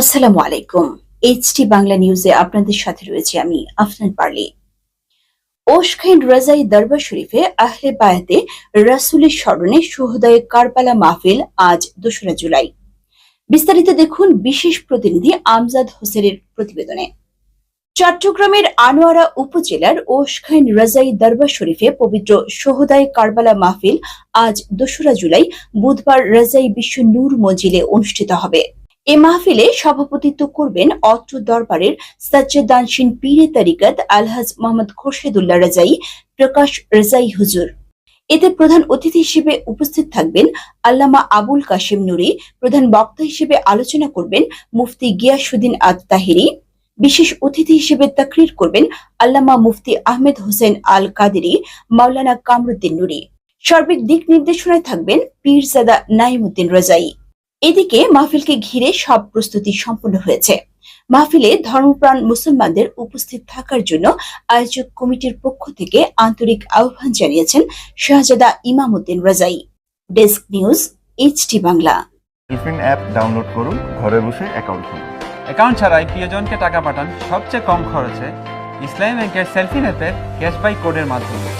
আসসালামু আলাইকুম। এইচটি বাংলা নিউজে আপনাদের সাথে রয়েছে আমি আফনান পার্লি। ওশখাইন রাজাই দরবার শরীফে আহলে বায়াতে রাসুলের স্মরণে সুহদায় কারবালা মাহফিল আজ দোসরা জুলাই। বিস্তারিত দেখুন বিশেষ প্রতিনিধি আমজাদ হোসেনের প্রতিবেদনে। চট্টগ্রামের আনোয়ারা উপজেলার ওশখাইন রাজাই দরবার শরীফে পবিত্র সোহদায় কারবালা মাহফিল আজ দোসরা জুলাই বুধবার রাজাই বিশ্ব নূর মজিলে অনুষ্ঠিত হবে। এ মাহফিলে সভাপতিত্ব করবেন অত্র দরবারের সাজ্জাদানসিন পীরে তারিকাত আলহাজ মোহাম্মদ খোরশেদুল্লাহ রাজাই, প্রকাশ রাজাই হুজুর। এতে প্রধান অতিথি হিসেবে উপস্থিত থাকবেন আল্লামা আবুল কাশিম নুরি, প্রধান বক্তা হিসেবে আলোচনা করবেন মুফতি গিয়াসুদ্দিন আত তাহিরি বিশেষ অতিথি হিসেবে তাকরির করবেন আল্লামা মুফতি আহমেদ হোসেন আল কাদেরি মাওলানা কামরুদ্দিন নুরি। সার্বিক দিক নির্দেশনায় থাকবেন পীরজাদা নাইমুদ্দিন রাজাই। এদিকে মাহফিলকে ঘিরে সব প্রস্তুতি সম্পন্ন হয়েছে। মাহফিলে ধর্মপ্রাণ মুসলমানদের উপস্থিত থাকার জন্য আয়োজক কমিটির পক্ষ থেকে আন্তরিক আহ্বান জানিয়েছেন Shahzada Imamuddin Rajai. Desk news HT Bangla. Tiffin app download করুন ঘরে বসে অ্যাকাউন্ট খুলুন। অ্যাকাউন্ট ছাড়াই প্রিয়জনকে টাকা পাঠান সবচেয়ে কম খরচে। ইসলামী ব্যাংকের সেলফি অ্যাপের ক্যাশবাই কোডের মাধ্যমে।